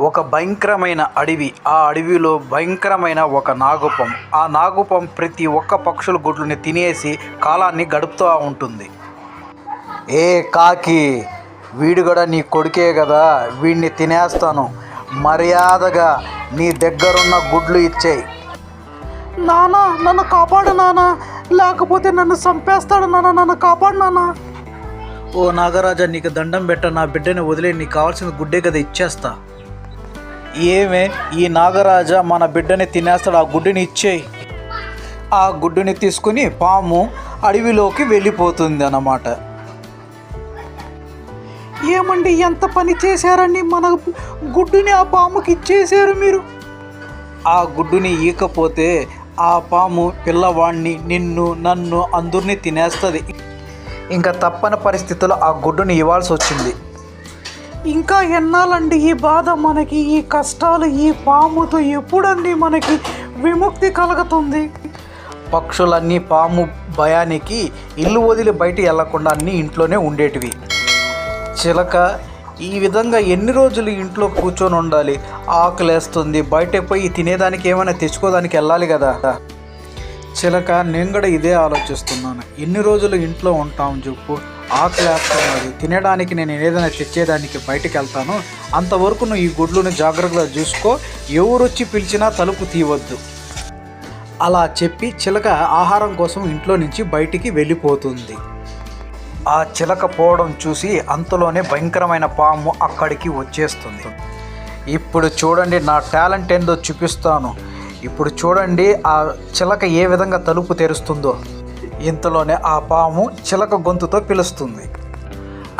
ఒక భయంకరమైన అడవి. ఆ అడవిలో భయంకరమైన ఒక నాగుపం. ఆ నాగుపం ప్రతి ఒక్క పక్షుల గుడ్లని తినేసి కాలాన్ని గడుపుతూ ఉంటుంది. ఏ కాకి వీడు కూడా నీ కొడుకే కదా వీడిని తినేస్తాను. మర్యాదగా నీ దగ్గరున్న గుడ్లు ఇచ్చేయి. నానా నన్ను కాపాడు నానా. లేకపోతే నన్ను చంపేస్తాడు నాన్న నన్ను కాపాడు నానా. ఓ నాగరాజా నీకు దండం పెట్ట. నా బిడ్డని వదిలే. నీకు కావాల్సిన గుడ్డే కదా ఇచ్చేస్తా. ఏమే? ఈ నాగరాజా మన బిడ్డని తినేస్తాడు ఆ గుడ్డుని ఇచ్చేయి. ఆ గుడ్డుని తీసుకుని పాము అడవిలోకి వెళ్ళిపోతుంది అన్నమాట. ఏమండి ఎంత పని చేశారండి? మన గుడ్డుని ఆ పాముకి ఇచ్చేసారు మీరు. ఆ గుడ్డుని ఈకపోతే ఆ పాము పిల్లవాడిని నిన్ను నన్ను అందరినీ తినేస్తుంది. ఇంకా తప్పని పరిస్థితుల్లో ఆ గుడ్డుని ఇవ్వాల్సి వచ్చింది. ఇంకా ఎన్నాలండి ఈ బాధ మనకి ఈ కష్టాలు ఈ పాముతో ఎప్పుడండి మనకి విముక్తి కలుగుతుంది? పక్షులన్నీ పాము భయానికి ఇల్లు వదిలి బయట వెళ్ళకుండా అన్నీ ఇంట్లోనే ఉండేటివి. చిలక ఈ విధంగా ఎన్ని రోజులు ఇంట్లో కూర్చొని ఉండాలి? ఆకలేస్తుంది బయటకు పోయి తినేదానికి ఏమైనా తెచ్చుకోదానికి వెళ్ళాలి కదా? చిలక నేను కూడా ఇదే ఆలోచిస్తున్నాను. ఎన్ని రోజులు ఇంట్లో ఉంటాం చెప్పు. ఆకలేస్తున్నది తినడానికి నేను ఏదైనా తెచ్చేదానికి బయటకు వెళ్తాను. అంతవరకు నువ్వు ఈ గుడ్లను జాగ్రత్తగా చూసుకో. ఎవరొచ్చి పిలిచినా తలుపు తీయవద్దు. అలా చెప్పి చిలక ఆహారం కోసం ఇంట్లో నుంచి బయటికి వెళ్ళిపోతుంది. ఆ చిలక పోవడం చూసి అంతలోనే భయంకరమైన పాము అక్కడికి వచ్చేస్తుంది. ఇప్పుడు చూడండి నా టాలెంట్ ఏందో చూపిస్తాను. ఇప్పుడు చూడండి ఆ చిలక ఏ విధంగా తలుపు తెరుస్తుందో. ఇంతలోనే ఆ పాము చిలక గొంతుతో పిలుస్తుంది.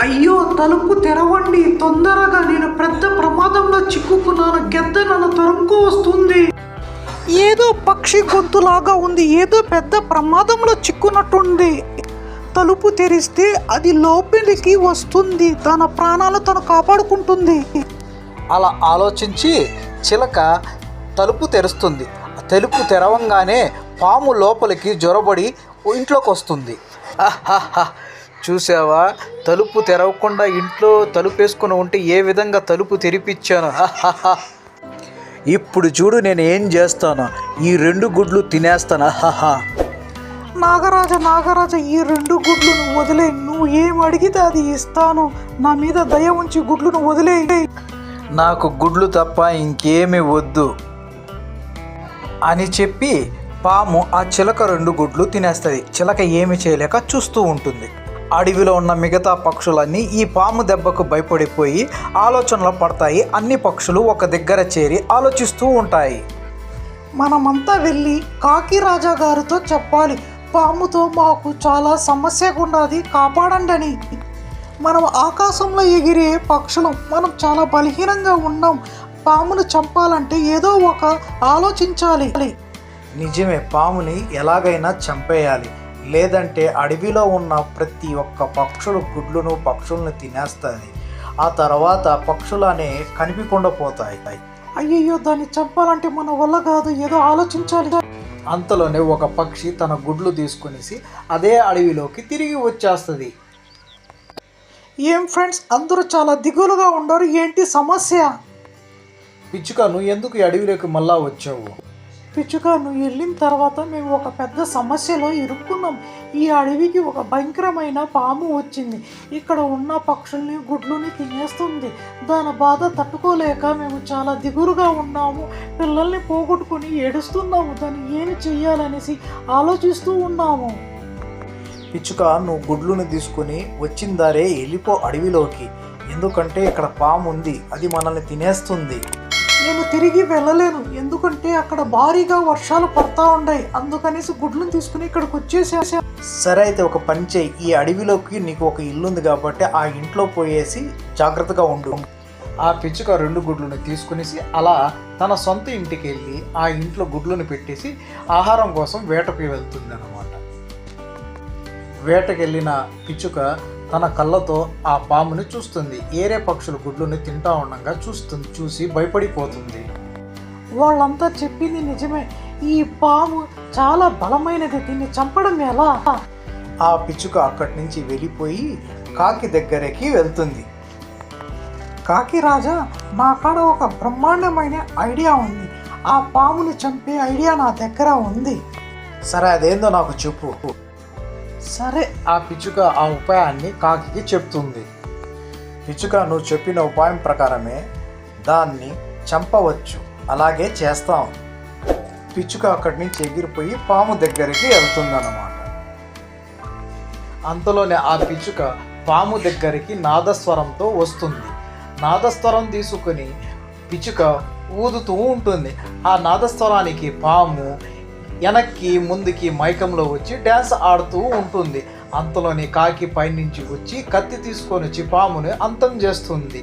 అయ్యో తలుపు తెరవండి. తొందరగా నేను పెద్ద ప్రమాదంలో చిక్కుకున్నాను. గెద్ద నన్ను తరుముకు వస్తుంది. ఏదో పక్షి గొంతులాగా ఉంది. ఏదో పెద్ద ప్రమాదంలో చిక్కున్నట్టుంది తలుపు తెరిస్తే అది లోపలికి వస్తుంది. తన ప్రాణాలు తను కాపాడుకుంటుంది. అలా ఆలోచించి చిలక తలుపు తెరుస్తుంది. తలుపు తెరవంగానే పాము లోపలికి జొరబడి ఇంట్లోకి వస్తుంది. చూసావా తలుపు తెరవకుండా ఇంట్లో తలుపు వేసుకుని ఉంటే ఏ విధంగా తలుపు తెరిపించాను. ఇప్పుడు చూడు నేను ఏం చేస్తాను. ఈ రెండు గుడ్లు తినేస్తాను. నాగరాజ నాగరాజ ఈ రెండు గుడ్లను వదిలే. నువ్వు ఏం అడిగితే అది ఇస్తాను. నా మీద దయ ఉంచి గుడ్లను వదిలే. నాకు గుడ్లు తప్ప ఇంకేమీ వద్దు అని చెప్పి పాము ఆ చిలక రెండు గుడ్లు తినేస్తుంది. చిలక ఏమి చేయలేక చూస్తూ ఉంటుంది. అడవిలో ఉన్న మిగతా పక్షులన్నీ ఈ పాము దెబ్బకు భయపడిపోయి ఆలోచనలు పడతాయి. అన్ని పక్షులు ఒక దగ్గర చేరి ఆలోచిస్తూ ఉంటాయి. మనమంతా వెళ్ళి కాకి రాజా గారితో చెప్పాలి. పాముతో మాకు చాలా సమస్యగా ఉన్నది. కాపాడండి అని మనం ఆకాశంలో ఎగిరే పక్షులం. మనం చాలా బలహీనంగా ఉన్నాం. పామును చంపాలంటే ఏదో ఒక ఆలోచించాలి. నిజమే పాముని ఎలాగైనా చంపేయాలి. లేదంటే అడవిలో ఉన్న ప్రతి ఒక్క పక్షులు గుడ్లను పక్షులను తినేస్తుంది. ఆ తర్వాత పక్షులనే కనిపించకుండా పోతాయి. అయ్యయ్యో దాన్ని చంపాలంటే మన వల్ల కాదు ఏదో ఆలోచించాలి. అంతలోనే ఒక పక్షి తన గుడ్లు తీసుకునేసి అదే అడవిలోకి తిరిగి వచ్చేస్తుంది. ఏం ఫ్రెండ్స్ అందరూ చాలా దిగులుగా ఉండరు ఏంటి సమస్య? పిచ్చుక నువ్వు ఎందుకు ఈ అడవిలోకి మళ్ళా వచ్చావు? పిచ్చుక నువ్వు వెళ్ళిన తర్వాత మేము ఒక పెద్ద సమస్యలో ఇరుక్కున్నాం. ఈ అడవికి ఒక భయంకరమైన పాము వచ్చింది. ఇక్కడ ఉన్న పక్షుల్ని గుడ్లుని తినేస్తుంది. దాని బాధ తట్టుకోలేక మేము చాలా దిగురుగా ఉన్నాము. పిల్లల్ని పోగొట్టుకుని ఏడుస్తున్నాము. దాన్ని ఏమి చెయ్యాలనేసి ఆలోచిస్తూ ఉన్నాము. పిచ్చుక నువ్వు గుడ్లను తీసుకుని వచ్చిందారే వెళ్ళిపో అడవిలోకి. ఎందుకంటే ఇక్కడ పాము ఉంది. అది మనల్ని తినేస్తుంది. నేను తిరిగి వెళ్ళలేను. ఎందుకంటే అక్కడ భారీగా వర్షాలు పడతా ఉన్నాయి అందుకనేసి గుడ్లను తీసుకుని ఇక్కడికి వచ్చేసేసా సరే అయితే ఒక పని చేయి. ఈ అడవిలోకి నీకు ఒక ఇల్లు ఉంది కాబట్టి ఆ ఇంట్లో పోయేసి జాగ్రత్తగా ఉండు. ఆ పిచ్చుక రెండు గుడ్లను తీసుకునేసి అలా తన సొంత ఇంటికి వెళ్ళి ఆ ఇంట్లో గుడ్లను పెట్టేసి ఆహారం కోసం వేటకి వెళ్తుంది అనమాట వేటకెళ్ళిన పిచ్చుక తన కళ్ళతో ఆ పాముని చూస్తుంది. ఏరే పక్షుల గుడ్లను తింటా ఉండగా చూస్తుంది చూసి భయపడిపోతుంది. వాళ్ళంతా చెప్పింది నిజమే. ఈ పాము చాలా బలమైనది. దీన్ని చంపడం ఎలా? ఆ పిచ్చుక అక్కడి నుంచి వెళ్ళిపోయి కాకి దగ్గరికి వెళ్తుంది. కాకి రాజా నా కాడ ఒక బ్రహ్మాండమైన ఐడియా ఉంది. ఆ పాముని చంపే ఐడియా నా దగ్గర ఉంది. సరే అదేందో నాకు చెప్పు. సరే ఆ పిచ్చుక ఆ ఉపాయాన్ని కాకికి చెప్తుంది. పిచ్చుక నువ్వు చెప్పిన ఉపాయం ప్రకారమే దాన్ని చంపవచ్చు. అలాగే చేస్తాం. పిచ్చుక అక్కడి నుంచి ఎగిరిపోయి పాము దగ్గరికి వెళ్తుందన్నమాట. అంతలోనే ఆ పిచ్చుక పాము దగ్గరికి నాదస్వరంతో వస్తుంది. నాదస్వరం తీసుకుని పిచ్చుక ఊదుతూ ఉంటుంది. ఆ నాదస్వరానికి పాము వెనక్కి ముందుకి మైకంలో వచ్చి డ్యాన్స్ ఆడుతూ ఉంటుంది. అంతలోని కాకి పైనుంచి వచ్చి కత్తి తీసుకొని వచ్చి పాముని అంతం చేస్తుంది.